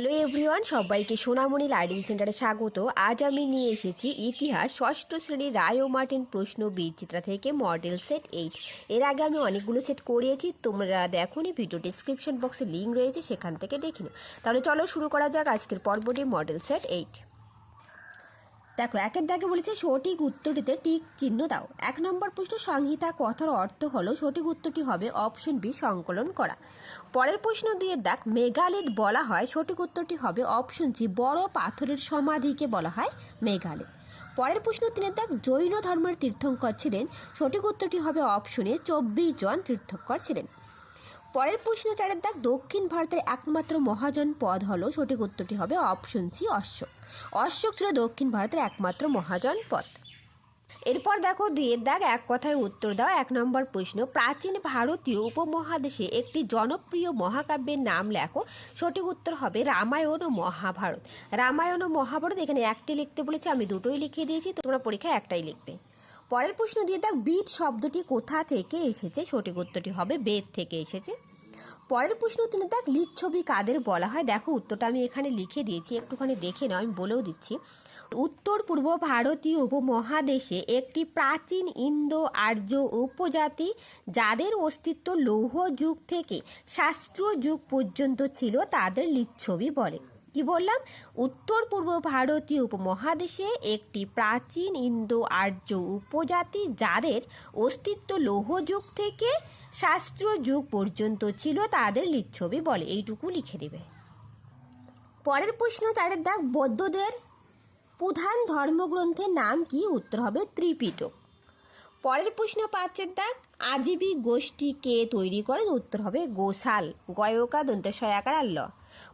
Hello everyone, সবাইকে সোনামণি learning সেন্টারে স্বাগত। আজ আমি নিয়ে এসেছি ইতিহাস, ষষ্ঠ শ্রেণির রায় ও মার্টিন প্রশ্ন বিচিত্রা থেকে মডেল সেট এইট। এর আগে আমি অনেকগুলো সেট করিয়েছি, তোমরা দেখো নি, ভিডিও ডিসক্রিপশন বক্সে লিঙ্ক রয়েছে, সেখান থেকে দেখি তাহলে চলো শুরু করা যাক আজকের পর্বটি মডেল সেট এইট। দেখো, একের দাগে বলেছে সঠিক উত্তরটিতে টিক চিহ্ন দাও। এক নম্বর প্রশ্ন, সংহিতা কথার অর্থ হলো সঠিক উত্তরটি হবে অপশন বি, সংকলন করা। পরের প্রশ্ন দিয়ে দেখ মেগালিথ বলা হয় সঠিক উত্তরটি হবে অপশন সি, বড় পাথরের সমাধিকে বলা হয় মেগালিথ পরের প্রশ্ন তিনের দেখ, জৈন ধর্মের তীর্থঙ্কর ছিলেন, সঠিক উত্তরটি হবে অপশনে চব্বিশ জন তীর্থঙ্কর ছিলেন। পরের প্রশ্ন চারের দাগ, দক্ষিণ ভারতের একমাত্র মহাজন পদ হলো, সঠিক উত্তরটি হবে অপশন সি অশোক। অশোক ছিল দক্ষিণ ভারতের একমাত্র মহাজন পদ। এরপর দেখো দুইয়ের দাগ, এক কথায় উত্তর দাও, এক নম্বর প্রশ্ন, প্রাচীন ভারতীয় উপমহাদেশে একটি জনপ্রিয় মহাকাব্যের নাম লেখো, সঠিক উত্তর হবে রামায়ণ ও মহাভারত। রামায়ণ ও মহাভারত এখানে একটি লিখতে বলেছে, আমি দুটোই লিখে দিয়েছি তোমরা পরীক্ষায় একটাই লিখবে। পরের প্রশ্ন দিয়ে দেখ বিদ শব্দটি কোথা থেকে এসেছে, সঠিক উত্তরটি হবে বেদ থেকে এসেছে। পরের প্রশ্ন, তিনি দেখ লিচ্ছবি কাদের বলা হয়? দেখো, উত্তরটা আমি এখানে লিখে দিয়েছি, একটুখানি দেখে নাও, আমি বলেও দিচ্ছি। উত্তর পূর্ব ভারতীয় উপমহাদেশে একটি প্রাচীন ইন্দো আর্য উপজাতি যাদের অস্তিত্ব লৌহ যুগ থেকে শাস্ত্রীয় যুগ পর্যন্ত ছিল, তাদের লিচ্ছবি বলে। কি বললাম? উত্তর পূর্ব ভারতীয় উপমহাদেশে একটি প্রাচীন ইন্দো আর্য উপজাতি যাদের অস্তিত্ব লৌহ যুগ থেকে শাস্ত্রীয় যুগ পর্যন্ত ছিল, তাদের লিচ্ছবি বলে। এইটুকু লিখে দেবে। পরের প্রশ্ন, চারের দাগ, বৌদ্ধদের প্রধান ধর্মগ্রন্থের নাম কি? উত্তর হবে ত্রিপিটক। পরের প্রশ্ন, পাঁচের দাগ, আজীবী গোষ্ঠী কে তৈরি করেন? উত্তর হবে গোসাল। গয়কা দন্তশয়াকার আল্ল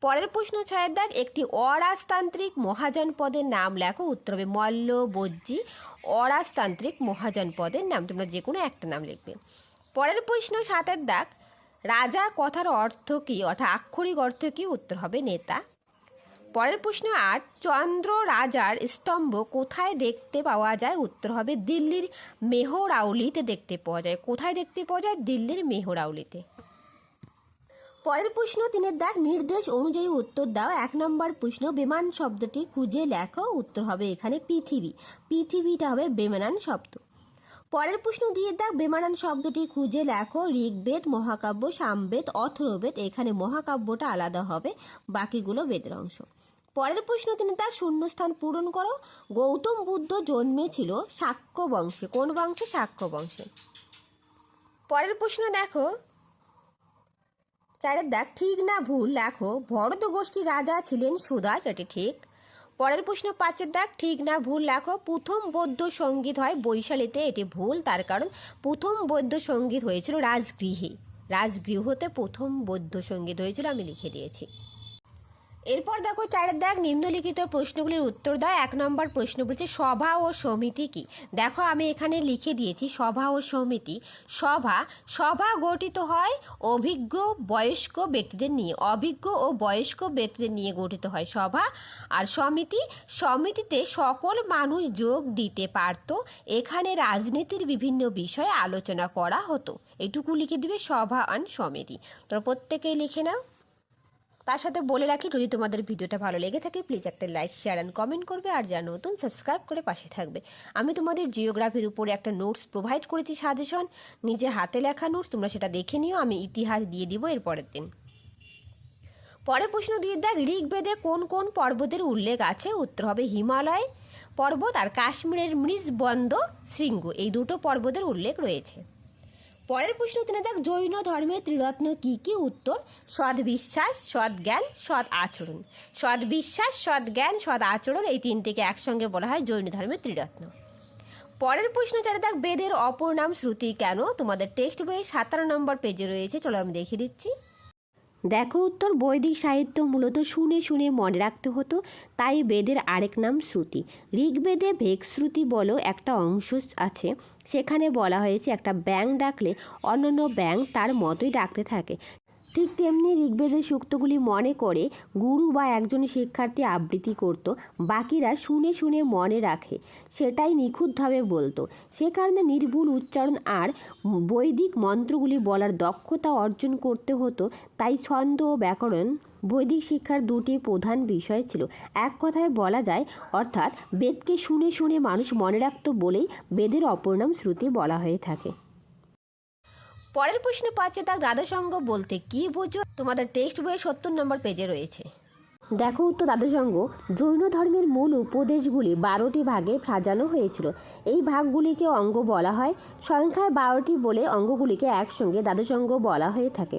পরের প্রশ্ন ছয়ের দাগ একটি অরাজতান্ত্রিক মহাজন পদের নাম লেখো। উত্তর হবে মল্ল, বজ্জি। অরাজতান্ত্রিক মহাজন পদের নাম, তোমরা যে কোনো একটা নাম লিখবে। পরের প্রশ্ন, সাতের দাগ। রাজা কথার অর্থ কী? অর্থাৎ আক্ষরিক অর্থ কী? উত্তর হবে নেতা। পরের প্রশ্ন, আট। চন্দ্র রাজার স্তম্ভ কোথায় দেখতে পাওয়া যায়? উত্তর হবে দিল্লির মেহরাউলিতে দেখতে পাওয়া যায়। কোথায় দেখতে পাওয়া যায়? দিল্লির মেহরাউলিতে। পরের প্রশ্ন, তিনের দাগ নির্দেশ অনুযায়ী উত্তর দাও। এক নম্বর প্রশ্ন, বিমান শব্দটি খুঁজে লেখো, উত্তর হবে এখানে পৃথিবী। পৃথিবীটা হবে বেমানান শব্দ। পরের প্রশ্ন দিয়ে দাগ, বেমানান শব্দটি খুঁজে লেখো, ঋগ্বেদ, মহাকাব্য, সামবেদ, অথর্ববেদ, এখানে মহাকাব্যটা আলাদা হবে, বাকিগুলো বেদের অংশ। পরের প্রশ্ন তিনি তার শূন্যস্থান পূরণ করো, গৌতম বুদ্ধ জন্মেছিল শাক্য বংশে কোন বংশে? শাক্য বংশে পরের প্রশ্ন দেখো চারের দাগ ঠিক না ভুল, লেখো। ভরত গোষ্ঠী রাজা ছিলেন সুদাস এটি ঠিক। পরের প্রশ্ন পাচ্ছে দাগ ঠিক না ভুল, লেখো। প্রথম বৌদ্ধ সংগীত হয় বৈশালীতে, এটি ভুল, তার কারণ প্রথম বৌদ্ধ সংগীত হয়েছিল রাজগৃহে। রাজগৃহতে প্রথম বৌদ্ধ সংগীত হয়েছিল, আমি লিখে দিয়েছি। এরপর দেখো চারের দাগ নিম্নলিখিত প্রশ্নগুলির উত্তর দাও। এক নম্বর প্রশ্ন বলছে, সভা ও সমিতি কি? দেখো আমি এখানে লিখে দিয়েছি, সভা ও সমিতি। সভা সভা গঠিত হয় অভিজ্ঞ, বয়স্ক ব্যক্তিদের নিয়ে। অভিজ্ঞ ও বয়স্ক ব্যক্তিদের নিয়ে গঠিত হয় সভা। আর সমিতি, সমিতিতে সকল মানুষ যোগ দিতে পারত। এখানে রাজনীতির বিভিন্ন বিষয়ে আলোচনা করা হতো। এটুকু লিখে দিবে সভা আন সমিতি। তোমরা প্রত্যেকেই লিখে নাও। তার সাথে বলে রাখি, যদি তোমাদের ভিডিওটা ভালো লেগে থাকে প্লিজ একটা লাইক শেয়ার অ্যান্ড কমেন্ট করবে। আর যা নতুন সাবস্ক্রাইব করে পাশে থাকবে। আমি তোমাদের জিওগ্রাফির উপরে একটা নোটস প্রোভাইড করেছি সাজেশন নিজে হাতে লেখা নোটস তোমরা সেটা দেখে নিও। আমি ইতিহাস দিয়ে দিব এর পরের দিন। পরের প্রশ্ন দিয়ে দেখ ঋগ্বেদে কোন কোন পর্বতের উল্লেখ আছে? উত্তর হবে হিমালয় পর্বত আর কাশ্মীরের মৃজবন্দ শৃঙ্গ। এই দুটো পর্বতের উল্লেখ রয়েছে। পরের প্রশ্ন তিনি দেখ, জৈন ধর্মের ত্রিরত্ন কি কি উত্তর? সৎ বিশ্বাস, সৎ জ্ঞান, সৎ আচরণ। সৎ বিশ্বাস, সৎ জ্ঞান, সৎ আচরণ এই তিনটিকে একসঙ্গে বলা হয় জৈন ধর্মের ত্রিরত্ন। পরের প্রশ্ন চারে দেখ, বেদের অপর নাম শ্রুতি কেন? তোমাদের টেক্সট বইয়ে সাতান্ন নম্বর পেজে রয়েছে, চলো আমি দেখিয়ে দিচ্ছি। দেখো উত্তর, বৈদিক সাহিত্য মূলত শুনে শুনে মনে রাখতে হতো, তাই বেদের আরেক নাম শ্রুতি। ঋগ্বেদে ভেগ শ্রুতি বলো একটা অংশ আছে সেখানে বলা হয়েছে একটা ব্যাং ডাকলে অন্যান্য ব্যাং তার মতোই ডাকতে থাকে। ঠিক তেমনি ঋগ্বেদের সূক্তগুলি মনে করে গুরু বা একজন শিক্ষার্থী আবৃত্তি করত, বাকিরা শুনে শুনে মনে রাখে। সেটাই নিখুঁতভাবে বলতো। সে কারণে নির্ভুল উচ্চারণ আর বৈদিক মন্ত্রগুলি বলার দক্ষতা অর্জন করতে হতো, তাই ছন্দ ও ব্যাকরণ বৈদিক শিক্ষার দুটি প্রধান বিষয় ছিল। এক কথায় বলা যায়, অর্থাৎ বেদকে শুনে শুনে মানুষ মনে রাখত বলেই বেদের অপর নাম শ্রুতি বলা হয়ে থাকে। পরের প্রশ্নে পাচ্ছে তার দ্বাদশাঙ্গ বলতে কি বোঝো? তোমাদের টেক্সট বইয়ের সত্তর নম্বর পেজে রয়েছে। দেখো উত্তর, দ্বাদশাঙ্গ, জৈন ধর্মের মূল উপদেশগুলি বারোটি ভাগে সাজানো হয়েছিল। এই ভাগগুলিকে অঙ্গ বলা হয়। সংখ্যায় বারোটি বলে অঙ্গগুলিকে একসঙ্গে দ্বাদশাঙ্গ বলা হয়ে থাকে।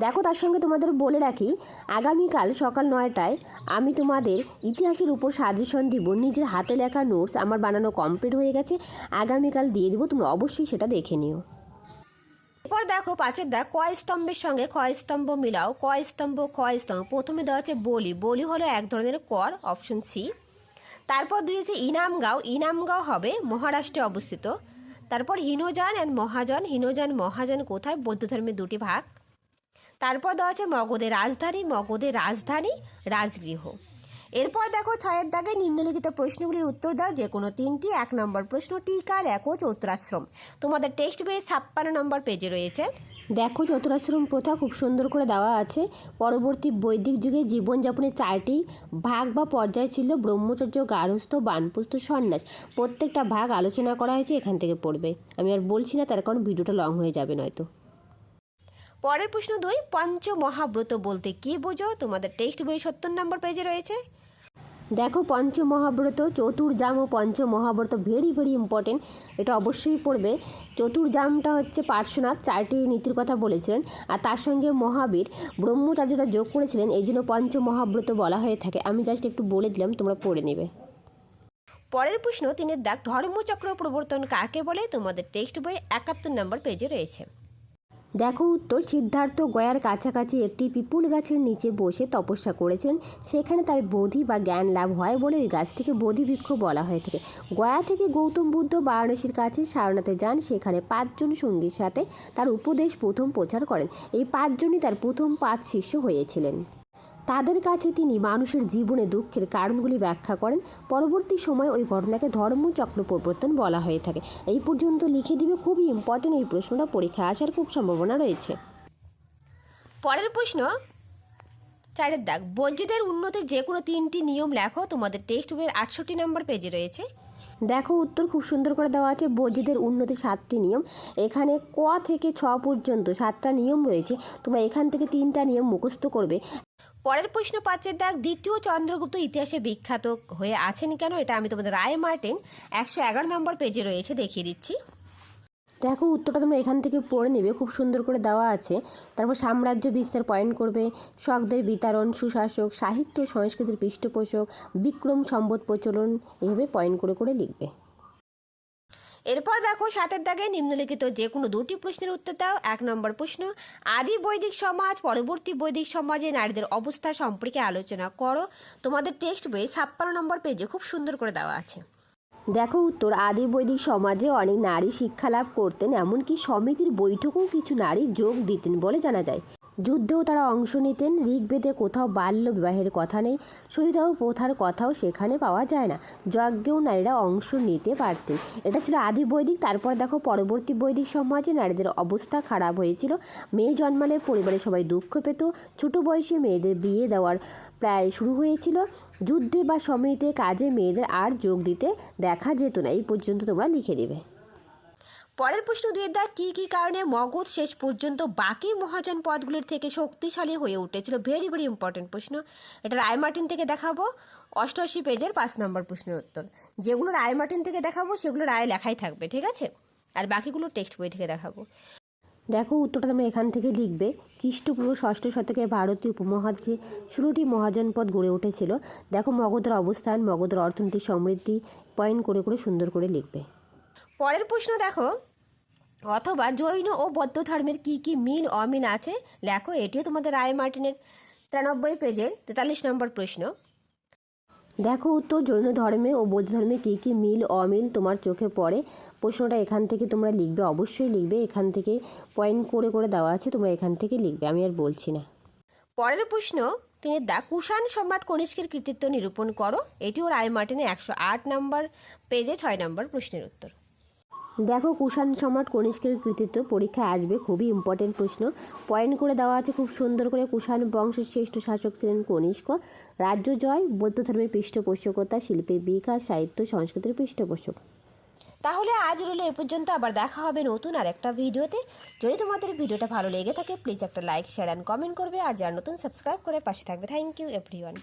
দেখো, তার সঙ্গে তোমাদের বলে রাখি, আগামীকাল সকাল নয়টায় আমি তোমাদের ইতিহাসের উপর সাজেশন দিব। নিজের হাতে লেখা নোটস আমার বানানো কমপ্লিট হয়ে গেছে। আগামীকাল দিয়ে দেবো। তোমরা অবশ্যই সেটা দেখে নিও। দেখো, পাঁচের দেখ, কয় স্তম্ভের সঙ্গে ক্ষয় স্তম্ভ মিলাও, কয় স্তম্ভ ক্ষয় স্তম্ভ। প্রথমে দেওয়া আছে বলি। বলি হলো এক ধরনের কর অপশন সি তারপর দিয়েছে ইনামগাঁও। ইনামগাঁও হবে মহারাষ্ট্রে অবস্থিত। তারপর হিনোজান অ্যান্ড মহাজন। হিনোজান, মহাজন কোথায়? বৌদ্ধ ধর্মের দুটি ভাগ। তারপর দেওয়া আছে মগধের রাজধানী। মগধের রাজধানী, রাজগৃহ। এরপর দেখো ছয়ের দাগে নিম্নলিখিত প্রশ্নগুলির উত্তর দাও যে কোনো তিনটি, এক নম্বর প্রশ্ন, টিকা, লেখো, চতুরাশ্রম। তোমাদের টেক্সট বইয়ে ছাপ্পান্ন নম্বর পেজে রয়েছে। দেখো চতুরাশ্রম প্রথা খুব সুন্দর করে দেওয়া আছে। পরবর্তী বৈদিক যুগে জীবনযাপনের চারটি ভাগ বা পর্যায় ছিল, ব্রহ্মচর্য, গার্হস্থ বানপ্রস্থ সন্ন্যাস। প্রত্যেকটা ভাগ আলোচনা করা হয়েছে, এখান থেকে পড়বে। আমি আর বলছি না, তার কারণ ভিডিওটা লং হয়ে যাবে নয়তো। পরের প্রশ্ন দুই পঞ্চ মহাব্রত বলতে কি বোঝো? তোমাদের টেক্সট বই সত্তর নম্বর পেজে রয়েছে। দেখো পঞ্চমহাব্রত চতুর্জাম ও পঞ্চমহাব্রত ভেরি ভেরি ইম্পর্টেন্ট এটা অবশ্যই পড়বে। চতুর্জামটা হচ্ছে পার্শ্বনাথ, চারটি নীতির কথা বলেছিলেন। আর তার সঙ্গে মহাবীর ব্রহ্মচার্যটা যোগ করেছিলেন, এই জন্য পঞ্চমহাব্রত বলা হয়ে থাকে। আমি জাস্ট একটু বলে দিলাম, তোমরা পড়ে নেবে। পরের প্রশ্ন তিনি দাগ, ধর্মচক্র প্রবর্তন কাকে বলে? তোমাদের টেক্সট বই একাত্তর নম্বর পেজে রয়েছে। দেখো উত্তর, সিদ্ধার্থ গয়ার কাছাকাছি একটি পিপুল গাছের নিচে বসে তপস্যা করেছিলেন। সেখানে তার বোধি বা জ্ঞান লাভ হয় বলে ওই গাছটিকে বোধিবৃক্ষ বলা হয়ে থাকে। গয়া থেকে গৌতম বুদ্ধ বারাণসীর কাছে সারনাথে যান। সেখানে পাঁচজন সঙ্গীর সাথে তার উপদেশ প্রথম প্রচার করেন। এই পাঁচজনই তার প্রথম পাঁচ শিষ্য হয়েছিলেন। তাদের কাছে তিনি মানুষের জীবনে দুঃখের কারণগুলি ব্যাখ্যা করেন। পরবর্তী সময় ওই ঘটনাকে ধর্মচক্র প্রবর্তন বলা হয়ে থাকে। এই পর্যন্ত লিখে দিবে খুবই ইম্পর্টেন্ট এই প্রশ্নটা। পরীক্ষায় আসার খুব সম্ভাবনা রয়েছে। পরের প্রশ্ন, চারের দাগ। বৈদ্যদের উন্নতির যে কোনো তিনটি নিয়ম লেখো। তোমাদের টেক্সট বইয়ের আটষট্টি নম্বর পেজে রয়েছে। দেখো, উত্তর খুব সুন্দর করে দেওয়া আছে। বৈদ্যদের উন্নতি সাতটি নিয়ম। এখানে ক থেকে ছ পর্যন্ত সাতটা নিয়ম রয়েছে। তোমরা এখান থেকে তিনটা নিয়ম মুখস্থ করবে। পরের প্রশ্ন পাচ্ছের দেখ দ্বিতীয় চন্দ্রগুপ্ত ইতিহাসে বিখ্যাত হয়ে আছেন কেন? এটা আমি তোমাদের রায় মার্টিন একশো এগারো নম্বর পেজে রয়েছে, দেখিয়ে দিচ্ছি। দেখো, উত্তরটা তোমরা এখান থেকে পড়ে নেবে, খুব সুন্দর করে দেওয়া আছে। তারপর সাম্রাজ্য বিস্তার পয়েন্ট করবে শকদের বিতরণ, সুশাসক, সাহিত্য সংস্কৃতির পৃষ্ঠপোষক, বিক্রম সম্পদ প্রচলন, এভাবে পয়েন্ট করে করে লিখবে। এরপর দেখো সাতের দাগে নিম্নলিখিত যে কোনো দুটি প্রশ্নের উত্তর দাও। এক নম্বর প্রশ্ন, আদি বৈদিক সমাজ, পরবর্তী বৈদিক সমাজে নারীদের অবস্থা সম্পর্কে আলোচনা করো। তোমাদের টেক্সট বইয়ে ছাপ্পান্ন নম্বর পেজে খুব সুন্দর করে দেওয়া আছে। দেখো উত্তর, আদি বৈদিক সমাজে অনেক নারী শিক্ষা লাভ করতেন, এমনকি সমিতির বৈঠকেও কিছু নারী যোগ দিতেন বলে জানা যায়। যুদ্ধেও তারা অংশ নিতেন। ঋগ্বেদে কোথাও বাল্য বিবাহের কথা নেই। সহিদাহ প্রথার কথাও সেখানে পাওয়া যায় না। যজ্ঞেও নারীরা অংশ নিতে পারতেন। এটা ছিল আদি বৈদিক। তারপর দেখো পরবর্তী বৈদিক সমাজে নারীদের অবস্থা খারাপ হয়েছিল। মেয়ে জন্মালে পরিবারে সবাই দুঃখ পেত। ছোট বয়সে মেয়েদের বিয়ে দেওয়ার প্রায় শুরু হয়েছিল। যুদ্ধে বা সমিতিতে কাজে মেয়েদের আর যোগ দিতে দেখা যেত না। এই পর্যন্ত তোমরা লিখে দেবে। পরের প্রশ্ন দুই দা কী কী কারণে মগধ শেষ পর্যন্ত বাকি মহাজন পদগুলির থেকে শক্তিশালী হয়ে উঠেছিল? ভেরি ভেরি ইম্পর্টেন্ট প্রশ্ন। এটা রায় মার্টিন থেকে দেখাবো। অষ্টআশি পেজের পাঁচ নম্বর প্রশ্নের উত্তর। যেগুলো রায় মার্টিন থেকে দেখাবো, সেগুলো রায় লেখাই থাকবে, ঠিক আছে? আর বাকিগুলো টেক্সট বই থেকে দেখাবো। দেখো, উত্তরটা তোমরা এখান থেকে লিখবে। খ্রিস্টপূর্ব ষষ্ঠ শতকে ভারতীয় উপমহাদেশে ষোলোটি মহাজনপদ গড়ে উঠেছিল। দেখো, মগধের অবস্থান, মগধের অর্থনৈতিক সমৃদ্ধি পয়েন্ট করে করে সুন্দর করে লিখবে। পরের প্রশ্ন দেখো। অথবা জৈন ও বৌদ্ধ ধর্মের কী কী মিল অমিল আছে? লেখো, এটিও তোমাদের রায় মার্টিনের তিরানব্বই পেজের তেতাল্লিশ নম্বর প্রশ্ন। দেখো, উত্তর, জৈন ধর্মে ও বৌদ্ধ ধর্মে কী কী মিল অমিল তোমার চোখে পড়ে? প্রশ্নটা এখান থেকে তোমরা লিখবে, অবশ্যই লিখবে। এখান থেকে পয়েন্ট করে করে দেওয়া আছে, তোমরা এখান থেকে লিখবে। আমি আর বলছি না। পরের প্রশ্ন, তিনি দা কুষাণ সম্রাট কনিষ্কের কৃতিত্ব নিরূপণ করো। এটিও রায় মার্টিনে একশো আট নম্বর পেজে ছয় নম্বর প্রশ্নের উত্তর। দেখো, কুষাণ সম্রাট কনিষ্কের কৃতিত্ব পরীক্ষায় আসবে, খুবই ইম্পর্টেন্ট প্রশ্ন। পয়েন্ট করে দেওয়া আছে খুব সুন্দর করে, কুষাণ বংশের শ্রেষ্ঠ শাসক ছিলেন কনিষ্ক। রাজ্য জয়, বৌদ্ধ ধর্মের পৃষ্ঠপোষকতা, শিল্পের বিকাশ, সাহিত্য, সংস্কৃতির পৃষ্ঠপোষক। তাহলে আজ রইল এ পর্যন্ত, আবার দেখা হবে নতুন আর একটা ভিডিওতে। যদি তোমাদের ভিডিওটা ভালো লেগে থাকে প্লিজ একটা লাইক শেয়ার অ্যান্ড কমেন্ট করবে। আর যারা নতুন সাবস্ক্রাইব করে পাশে থাকবে। Thank you everyone